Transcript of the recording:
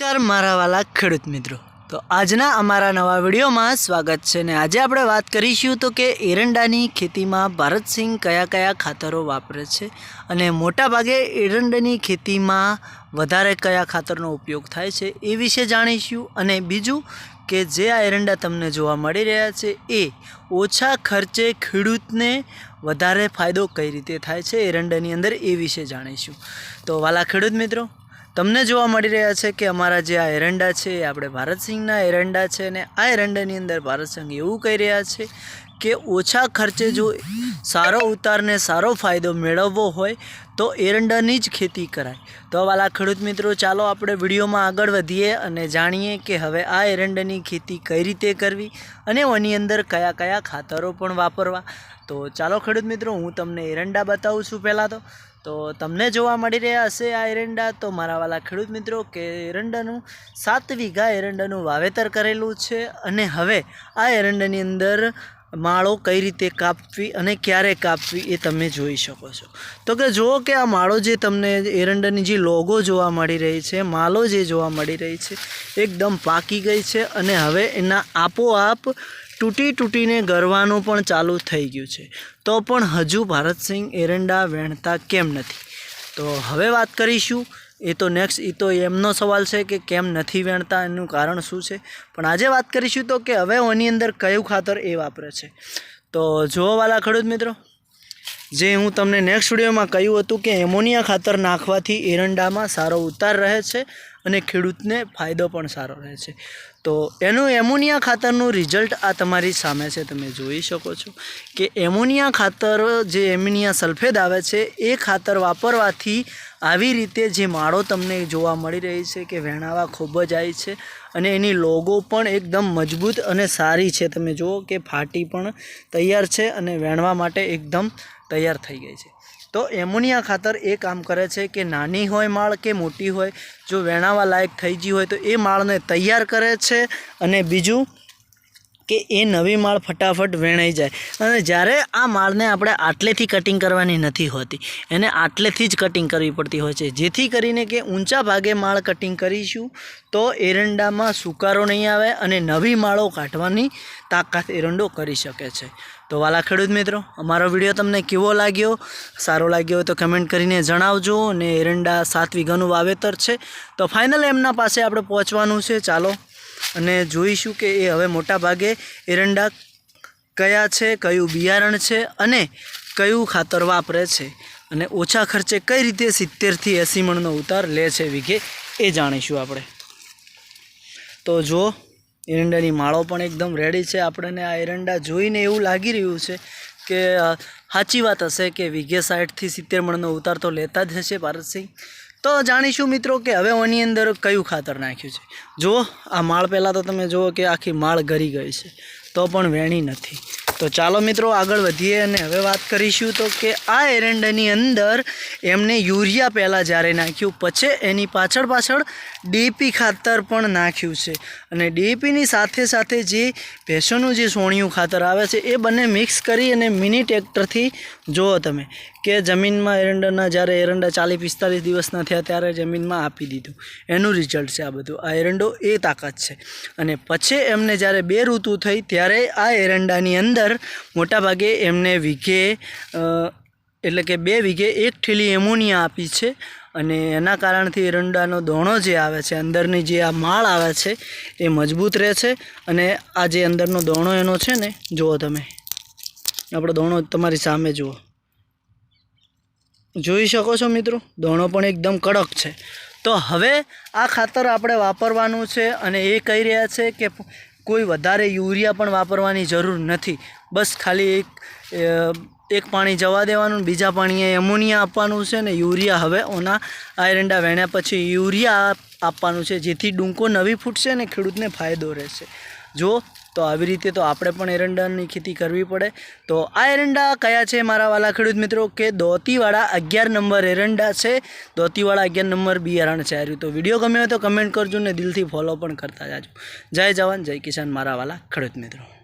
નમસ્કાર, મારા વાલા ખેડૂત મિત્રો. તો આજના અમારા નવા વિડીયોમાં સ્વાગત છે ને આજે આપણે વાત કરીશું તો કે એરંડાની ખેતીમાં ભારતસિંહ કયા કયા ખાતરો વાપરે છે અને મોટા ભાગે એરંડાની ખેતીમાં વધારે કયા ખાતરનો ઉપયોગ થાય છે એ વિશે જાણીશું અને બીજું કે જે આ એરંડા તમને જોવા મળી રહ્યા છે એ ઓછા ખર્ચે ખેડૂતને વધારે ફાયદો કઈ રીતે થાય છે એરંડાની અંદર એ વિશે જાણીશું. તો વાલા ખેડૂત મિત્રો તમને જોવા મળી રહ્યા છે કે અમારા જે આ એરંડા છે, એ આપણે ભારતસિંહના એરંડા છે અને આ એરંડાની અંદર ભારતસિંહ એવું કહી રહ્યા છે કે ઓછા ખર્ચે જો સારો ઉતારને સારો ફાયદો મેળવવો હોય તો એરંડાની જ ખેતી કરાય. તો વાલા ખેડૂત મિત્રો, ચાલો આપણે વિડીયોમાં આગળ વધીએ અને જાણીએ કે હવે આ એરંડાની ખેતી કઈ રીતે કરવી અને એની અંદર કયા કયા ખાતરો પણ વાપરવા. તો ચાલો ખેડૂત મિત્રો, હું તમને એરંડા બતાવું છું પહેલાં તો. તો તમને જોવા મળી રહ્યા હશે આ એરંડા. તો મારા વાલા ખેડૂત મિત્રો, કે એરંડાનું સાત વીઘા એરંડાનું વાવેતર કરેલું છે અને હવે આ એરંડાની અંદર માળો કઈ રીતે કાપવી અને ક્યારે કાપવી એ તમે જોઈ શકો છો. તો કે જુઓ કે આ માળો જે તમને એરંડાની જે લોગો જોવા મળી રહી છે માલો જે જોવા મળી રહી છે, એકદમ પાકી ગઈ છે અને હવે એના આપોઆપ તૂટી તૂટીને ગરવાનું પણ ચાલુ થઈ ગયું છે. તો પણ હજુ ભારતસિંહ એરંડા વેણતા કેમ નથી? તો હવે વાત કરીશું એ તો નેક્સ્ટ એ તો એમનો સવાલ છે કે કેમ નથી વેણતા, એનું કારણ શું છે? પણ આજે વાત કરીશું તો કે હવે એની અંદર કયું ખાતર એ વાપરે છે. તો જોવાવાલા ખેડૂત મિત્રો, જે હું તમને નેક્સ્ટ વિડીયોમાં કહ્યું હતું કે એમોનિયા ખાતર નાખવાથી એરંડામાં સારો ઉતાર રહે છે અને ખેડૂતને ફાયદો પણ સારો રહે છે. તો એનું એમોનિયા ખાતરનું રિઝલ્ટ આ તમારી સામે છે, તમે જોઈ શકો છો કે એમોનિયા ખાતર જે એમોનિયા સલ્ફેટ આવે છે, એ ખાતર વાપરવાથી આવી રીતે જે માળો તમને જોવા મળી રહી છે કે વેણાવા ખૂબ જ આવી છે અને એની લોગો પણ એકદમ મજબૂત અને સારી છે. તમે જુઓ કે ફાટી પણ તૈયાર છે અને વેણવા માટે એકદમ તૈયાર થઈ ગઈ છે. તો એમોનિયા ખાતર એ કામ કરે છે કે નાની હોય માળ કે મોટી હોય, જો વેણાવા લાયક થઈ ગઈ હોય તો એ માળને તૈયાર કરે છે અને બીજું કે એ નવી માળ ફટાફટ વેણાઈ જાય. અને જ્યારે આ માળને આપણે આટલેથી કટિંગ કરવાની નથી હોતી, એને આટલેથી જ કટિંગ કરવી પડતી હોય છે. જેથી કરીને કે ઊંચા ભાગે માળ કટિંગ કરીશું, તો એરંડામાં સુકારો નહીં આવે અને નવી માળો કાઢવાની તાકાત એરંડો કરી શકે છે. તો વાલા ખેડૂત મિત્રો, અમારો વીડિયો તમને કેવો લાગ્યો? સારો લાગ્યો હોય તો કમેન્ટ કરીને જણાવજો અને એરંડા સાત વીઘાનું વાવેતર છે. તો ફાઇનલ એમના પાસે આપણે પહોંચવાનું છે. ચાલો અને જોઈશું કે એ હવે મોટા ભાગે એરંડા કયા છે, કયું બિયારણ છે અને કયું ખાતર વાપરે છે અને ઓછા ખર્ચે કઈ રીતે સિત્તેરથી એંસી મણનો ઉતાર લે છે વીઘે એ જાણીશું આપણે. તો જો, એરંડાની માળો પણ એકદમ રેડી છે. આપણને આ એરંડા જોઈને એવું લાગી રહ્યું છે કે સાચી વાત હશે કે વીઘે સાઠથી સિત્તેર મણનો ઉતાર તો લેતા જ હશે ભારતસિંહ. તો જાણીશું મિત્રો કે હવે આની અંદર કયું ખાતર નાખ્યું છે. જુઓ, આ માળ પહેલાં તો તમે જુઓ કે આખી માળ ગરી ગઈ છે. તો પણ વેણી નથી. તો ચાલો મિત્રો આગળ વધીએ અને હવે વાત કરીશું તો કે આ એરંડાની અંદર એમને યુરિયા પહેલાં જ્યારે નાખ્યું, પછી એની પાછળ પાછળ ડીપી ખાતર પણ નાખ્યું છે. અને ડીપીની સાથે સાથે જે ભેંસોનું જે સોણિયું ખાતર આવે છે, એ બંને મિક્સ કરી અને મિની ટ્રેક્ટરથી જુઓ તમે કે જમીનમાં એરંડાના જ્યારે એરંડા ચાલીસ પિસ્તાલીસ દિવસના થયા ત્યારે જમીનમાં આપી દીધું. એનું રિઝલ્ટ છે આ બધું. આ એરંડો એ તાકાત છે. અને પછી એમને જ્યારે બે ઋતુ થઈ, ત્યારે આ એરંડાની અંદર મોટાભાગે એમને વીઘે એટલે કે બે વીઘે એક ઠેલી એમોનિયા આપી છે. અને એના કારણથી એરંડાનો દોણો જે આવે છે, અંદરની જે આ માળ આવે છે, એ મજબૂત રહે છે. અને આ જે અંદરનો દોણો એનો છે ને, જુઓ તમે. આપણો દોણો તમારી સામે જુઓ. જોઈ શકો છો મિત્રો, દોણો પણ એકદમ કડક છે. તો હવે આ ખાતર આપણે વાપરવાનું છે અને એ કહી રહ્યા છે કે કોઈ વધારે યુરિયા પણ વાપરવાની જરૂર નથી. બસ ખાલી એક એક પાણી જવા દેવાનું, બીજા પાણીએ એમોનિયા આપવાનું છે ને યુરિયા હવે ઓના આયરંડા વેણ્યા પછી યુરિયા આપવાનું છે, જેથી ડુંકો નવી ફૂટશે અને ખેડૂતને ફાયદો રહેશે. જો તો આવી રીતે તો આપણે પણ એરંડાની ખેતી કરવી પડે. તો આ એરંડા કયા છે મારા વાલા ખેડૂત મિત્રો? કે દોતીવાળા અગિયાર નંબર એરંડા છે. દોતીવાળા અગિયાર નંબર બિયારણ છે આર્યું તો વીડિયો ગમ્યો હોય તો કમેન્ટ કરજો ને દિલથી ફોલો પણ કરતા જાજો. જય જવાન, જય કિસાન મારા વાલા ખેડૂત મિત્રો.